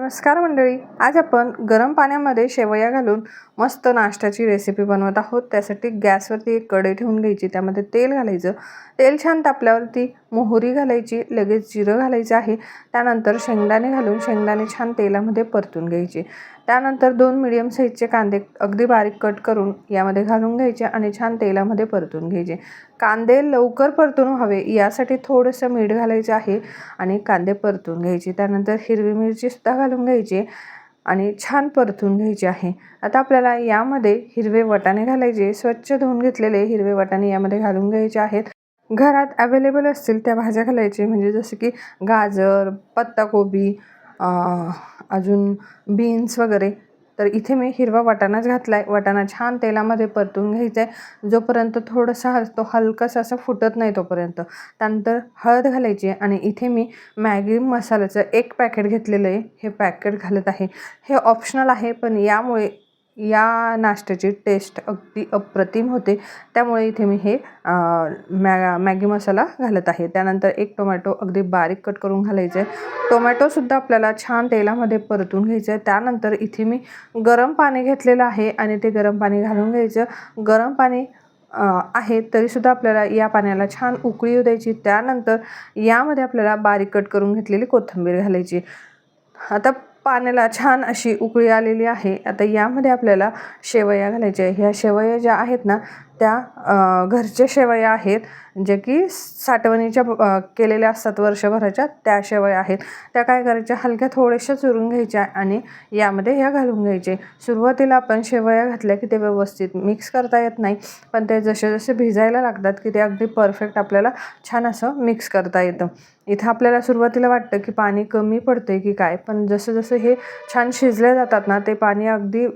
नमस्कार मंडळी आज आपण गरम पाण्यामध्ये शेवया घालून मस्त नाश्त्याची रेसिपी बनवत आहोत. त्यासाठी गॅसवरती एक कढई ठेवून घ्यायची त्यामध्ये तेल घालायचं. तेल छान तापल्यावरती मोहरी घालायची लगेच जिरं घालायचं आहे. त्यानंतर शेंगदाणे घालून शेंगदाणे छान तेलामध्ये परतून घ्यायचे. त्यानंतर दोन मिडियम साईजचे कांदे अगदी बारीक कट करून यामध्ये घालून घ्यायचे आणि छान तेलामध्ये परतून घ्यायचे. कांदे लवकर परतून व्हावे यासाठी थोडंसं मीठ घालायचं आहे आणि कांदे परतून घ्यायचे. त्यानंतर हिरवी मिरचीसुद्धा घालून घ्यायची आणि छान परतून घ्यायचे आहे. आता आपल्याला यामध्ये हिरवे वटाणे घालायचे. स्वच्छ धुवून घेतलेले हिरवे वटाणे यामध्ये घालून घ्यायचे आहेत. घरात अवेलेबल असतील त्या भाज्या घालायचे. म्हणजे जसं की गाजर पत्ताकोबी अजून बीन्स वगैरे. तर इथे मी हिरवा वाटाणाच घातला आहे वाटाणा छान तेलामध्ये परतून घ्यायचा आहे जोपर्यंत थोडंसं तो हलकासा असं फुटत नाही तोपर्यंत. त्यानंतर हळद घालायची आहे आणि इथे मी मॅगी मसाल्याचं एक पॅकेट घेतलेलं आहे. हे पॅकेट घालत आहे. हे ऑप्शनल आहे पण यामुळे या नाश्त्याची टेस्ट अगदी अप्रतिम होते. त्यामुळे इथे मी हे मॅ मॅगी मसाला घालत आहे. त्यानंतर एक टोमॅटो अगदी बारीक कट करून घालायचं. आहे टोमॅटोसुद्धा आपल्याला छान तेलामध्ये परतून घ्यायचं. आहे त्यानंतर इथे मी गरम पाणी घेतलेलं आहे आणि ते गरम पाणी घालून घ्यायचं. गरम पाणी आहे तरीसुद्धा आपल्याला या पाण्याला छान उकळी येऊ द्यायची. त्यानंतर यामध्ये आपल्याला बारीक कट करून घेतलेली कोथिंबीर घालायची. आता पाण्याला छान अशी उकळी आलेली आहे. आता यामध्ये आपल्याला शेवया घालायच्या ह्या शेवया ज्या आहेत ना त्या घरचे घरच्या शेवया आहेत जे की साठवणीच्या केलेल्या असतात वर्षभराच्या त्या शेवया आहेत. त्या काय करायच्या? हलक्या थोड्याशा चुरून घ्यायच्या आणि यामध्ये ह्या घालून घ्यायचे. सुरुवातीला आपण शेवया घातल्या की ते व्यवस्थित मिक्स करता येत नाही पण ते जसे जसे भिजायला लागतात की ते अगदी परफेक्ट आपल्याला छान असं मिक्स करता येतं. इथं आपल्याला सुरुवातीला वाटतं की पाणी कमी पडतं की काय पण जसं जसं हे छान शिजले जातात ना ते पाणी अगदी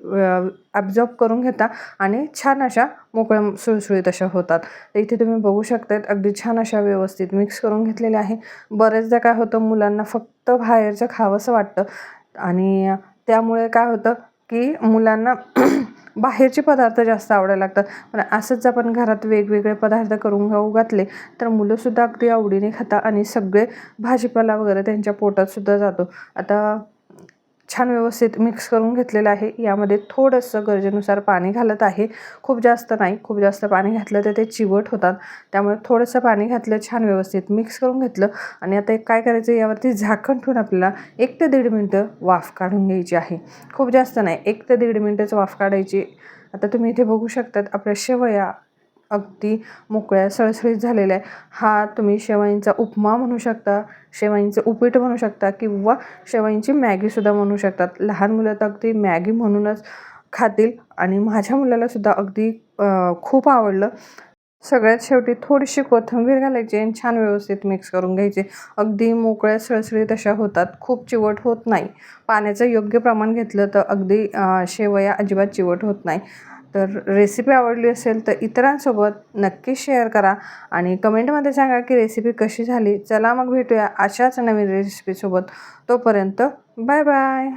ॲब्झॉर्ब करून घेता आणि छान अशा मोकळ्या सुळसुळीत अशा होतात. तर इथे तुम्ही बघू शकतात अगदी छान अशा व्यवस्थित मिक्स करून घेतलेल्या आहे. बरेचदा काय होतं मुलांना फक्त बाहेरचं खावंसं वाटतं. आणि त्यामुळे काय होतं की मुलांना बाहेरचे पदार्थ जास्त आवडायला लागतात. पण असंच आपण घरात वेगवेगळे पदार्थ करून खाऊ घातले तर मुलंसुद्धा अगदी आवडीने खाता आणि सगळे भाजीपाला वगैरे त्यांच्या पोटातसुद्धा जातो. आता छान व्यवस्थित मिक्स करून घेतलेलं आहे. यामध्ये थोडंसं गरजेनुसार पाणी घालत आहे. खूप जास्त नाही खूप जास्त पाणी घातलं तर ते चिवट होतात. त्यामुळे थोडंसं पाणी घातलं छान व्यवस्थित मिक्स करून घेतलं आणि आता एक काय करायचं यावरती झाकण ठेवून आपल्याला एक ते दीड मिनटं वाफ काढून घ्यायची आहे. खूप जास्त नाही एक ते दीड मिनटंच वाफ काढायची. आता तुम्ही इथे बघू शकतात आपल्या शेवया अगदी मोकळ्या सळसळीत झालेल्या आहे. हा तुम्ही शेवाईंचा उपमा म्हणू शकता शेवईंचं उपीट म्हणू शकता किंवा शेवाईंची मॅगीसुद्धा म्हणू शकतात. लहान मुलं तर अगदी मॅगी म्हणूनच खातील आणि माझ्या मुलालासुद्धा अगदी खूप आवडलं. सगळ्यात शेवटी थोडीशी कोथिंबीर घालायची आणि छान व्यवस्थित मिक्स करून घ्यायचे. अगदी मोकळ्या सळसळीत अशा होतात. खूप चिवट होत नाही. पाण्याचं योग्य प्रमाण घेतलं तर अगदी शेवया अजिबात चिवट होत नाही. तर रेसिपी आवडली असेल तर इतरांसोबत नक्की शेअर करा आणि कमेंटमध्ये सांगा की रेसिपी कशी झाली. चला मग भेटूया अशाच नवीन रेसिपीसोबत तोपर्यंत बाय बाय